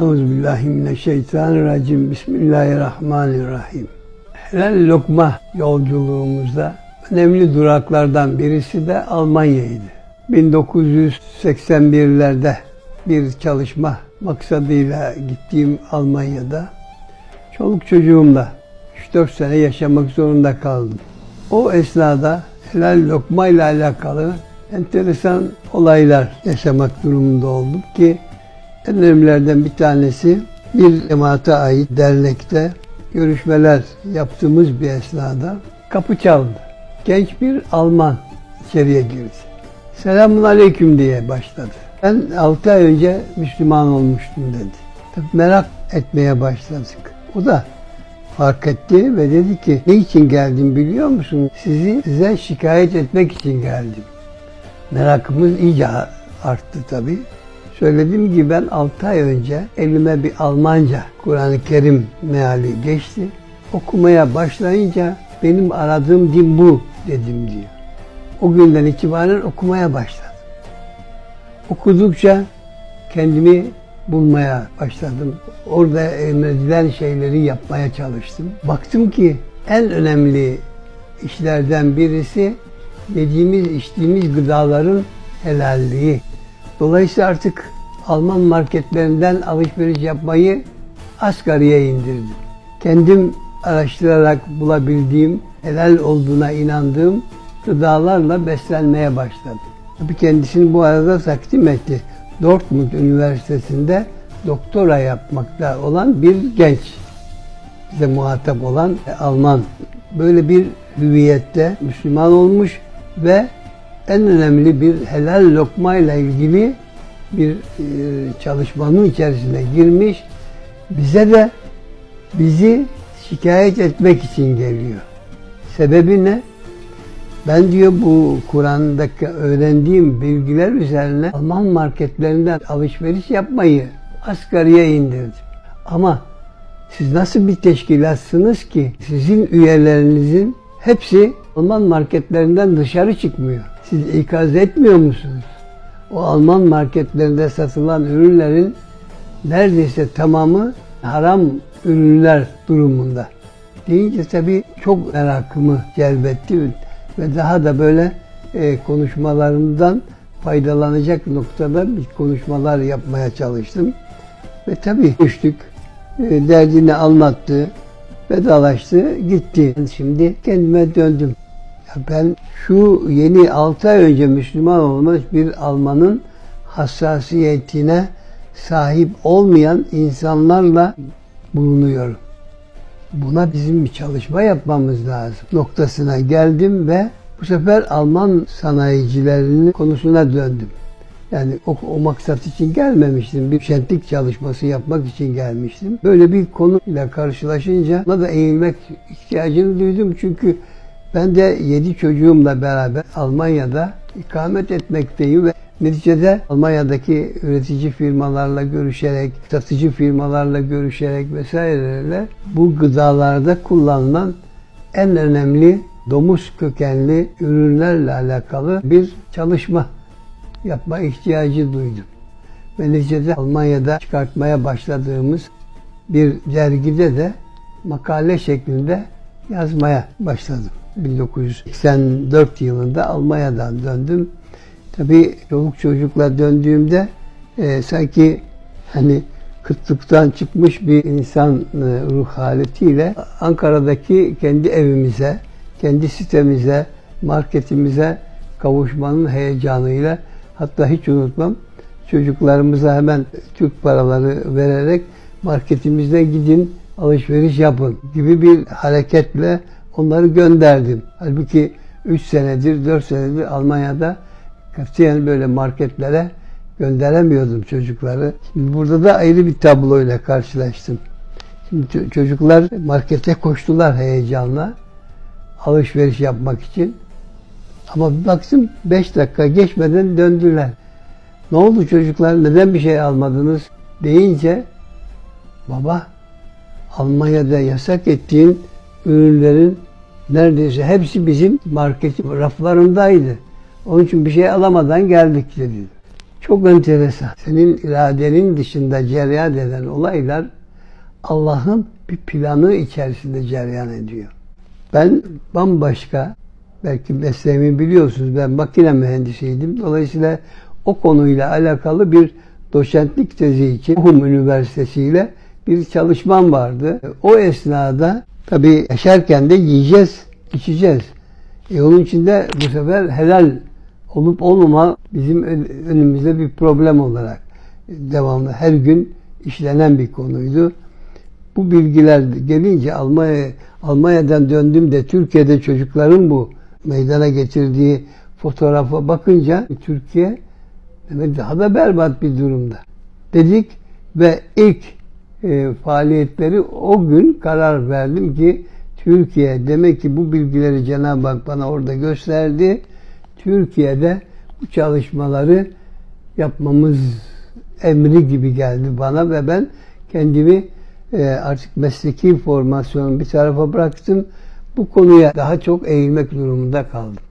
Euzubillahimineşşeytanirracim. Bismillahirrahmanirrahim. Helal lokma yolculuğumuzda önemli duraklardan birisi de Almanya'ydı. 1981'lerde bir çalışma maksadıyla gittiğim Almanya'da çoluk çocuğumla 3-4 sene yaşamak zorunda kaldım. O esnada helal lokma ile alakalı enteresan olaylar yaşamak durumunda oldum ki en önemlilerden bir tanesi bir cemaate ait dernekte görüşmeler yaptığımız bir esnada kapı çaldı. Genç bir Alman içeriye girdi. Selamun aleyküm diye başladı. Ben 6 ay önce Müslüman olmuştum dedi. Tabii merak etmeye başladık. O da fark etti ve dedi ki ne için geldim biliyor musun? Sizi size şikayet etmek için geldim. Merakımız iyice arttı tabii. Söylediğim gibi ben 6 ay önce elime bir Almanca Kur'an-ı Kerim meali geçti. Okumaya başlayınca benim aradığım din bu dedim diyor. O günden itibaren okumaya başladım. Okudukça kendimi bulmaya başladım. Orada emredilen şeyleri yapmaya çalıştım. Baktım ki en önemli işlerden birisi yediğimiz, içtiğimiz gıdaların helalliği. Dolayısıyla artık Alman marketlerinden alışveriş yapmayı asgariye indirdim. Kendim araştırarak bulabildiğim, helal olduğuna inandığım gıdalarla beslenmeye başladım. Tabii kendisini bu arada takdim etti. Dortmund Üniversitesi'nde doktora yapmakta olan bir genç. Bize muhatap olan Alman. Böyle bir hüviyette Müslüman olmuş ve en önemli bir helal lokma ile ilgili bir e, çalışmanın içerisine girmiş. Bize de bizi şikayet etmek için geliyor. Sebebi ne? Ben diyor bu Kur'an'daki öğrendiğim bilgiler üzerine Alman marketlerinden alışveriş yapmayı asgariye indirdim. Ama siz nasıl bir teşkilatsınız ki sizin üyelerinizin hepsi Alman marketlerinden dışarı çıkmıyor. Siz ikaz etmiyor musunuz? O Alman marketlerinde satılan ürünlerin neredeyse tamamı haram ürünler durumunda. Deyince tabii çok merakımı celbetti ve daha da böyle e, konuşmalarından faydalanacak noktada bir konuşmalar yapmaya çalıştım. Ve tabii düştük. E, derdini anlattı, vedalaştı, gitti. Şimdi kendime döndüm. Ben şu yeni 6 ay önce Müslüman olmuş bir Almanın hassasiyetine sahip olmayan insanlarla bulunuyorum. Buna bizim bir çalışma yapmamız lazım noktasına geldim ve bu sefer Alman sanayicilerinin konusuna döndüm. Yani o, o maksat için gelmemiştim. Bir şentlik çalışması yapmak için gelmiştim. Böyle bir konuyla karşılaşınca ona da eğilmek ihtiyacını duydum. Çünkü ben de yedi çocuğumla beraber Almanya'da ikamet etmekteyim ve neticede Almanya'daki üretici firmalarla görüşerek, satıcı firmalarla görüşerek vesairelerle bu gıdalarda kullanılan en önemli domuz kökenli ürünlerle alakalı bir çalışma yapma ihtiyacı duydum. Ve neticede Almanya'da çıkartmaya başladığımız bir dergide de makale şeklinde yazmaya başladım. 1984 yılında Almanya'dan döndüm. Tabii çoluk çocukla döndüğümde e, sanki hani kıtlıktan çıkmış bir insan e, ruh haletiyle Ankara'daki kendi evimize, kendi sitemize, marketimize kavuşmanın heyecanıyla hatta hiç unutmam çocuklarımıza hemen Türk paraları vererek marketimizde gidin alışveriş yapın gibi bir hareketle onları gönderdim. Halbuki 3 senedir, 4 senedir Almanya'da katiyen böyle marketlere gönderemiyordum çocukları. Şimdi burada da ayrı bir tabloyla karşılaştım. Şimdi çocuklar markete koştular heyecanla alışveriş yapmak için. Ama bir baktım 5 dakika geçmeden döndüler. Ne oldu çocuklar neden bir şey almadınız deyince baba Almanya'da yasak ettiğin ürünlerin neredeyse hepsi bizim marketin raflarındaydı. Onun için bir şey alamadan geldik dedi. Çok enteresan. Senin iradenin dışında cereyan eden olaylar Allah'ın bir planı içerisinde cereyan ediyor. Ben bambaşka, belki mesleğimi biliyorsunuz ben makine mühendisiydim. Dolayısıyla o konuyla alakalı bir doçentlik tezi için Uhum Üniversitesi ile bir çalışmam vardı. O esnada tabii yaşarken de yiyeceğiz, içeceğiz. E onun için de bu sefer helal olup olmama bizim ön- önümüzde bir problem olarak devamlı her gün işlenen bir konuydu. Bu bilgiler gelince Almanya Almanya'dan döndüm de Türkiye'de çocukların bu meydana getirdiği fotoğrafa bakınca Türkiye demek daha da berbat bir durumda. Dedik ve ilk e, faaliyetleri o gün karar verdim ki Türkiye demek ki bu bilgileri Cenab-ı Hak bana orada gösterdi. Türkiye'de bu çalışmaları yapmamız emri gibi geldi bana ve ben kendimi e, artık mesleki formasyonu bir tarafa bıraktım. Bu konuya daha çok eğilmek durumunda kaldım.